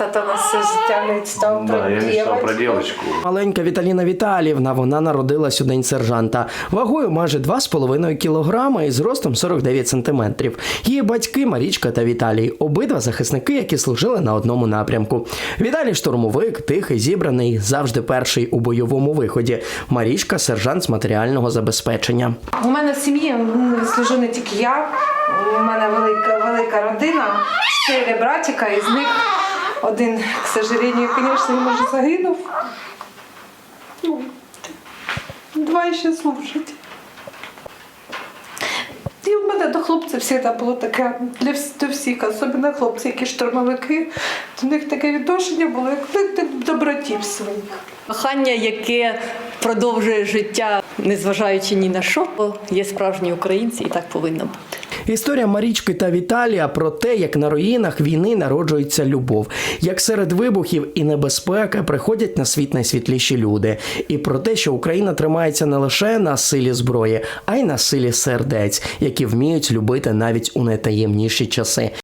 Тато нас все життя мечтав Да, про я мечтал про дівочку. девочку. Маленька Віталіна Віталіївна, вона народилась у день сержанта, вагою майже 2,5 кілограми і зростом 49 сантиметрів. Її батьки Марічка та Віталій, обидва захисники, які служили на одному напрямку. Віталій штурмовик, тихий, зібраний, завжди перший у бойовому виході. Марічка сержант з матеріального забезпечення. У мене в сім'ї служу не тільки я. У мене велика, велика родина, чотири братика, із них один, к сожалению, він вже загинув. Ну, Два ще служать. І в мене до хлопців завжди було таке для до всіх, особливо хлопці, які штурмовики, до них таке відношення було, як до- до братів своїх. Кохання, яке продовжує життя, незважаючи ні на що, є справжні українці, і так повинно бути. Історія Марічки та Віталія про те, як на руїнах війни народжується любов, як серед вибухів і небезпеки приходять на світ найсвітліші люди, і про те, що Україна тримається не лише на силі зброї, а й на силі сердець, які вміють любити навіть у найтаємніші часи.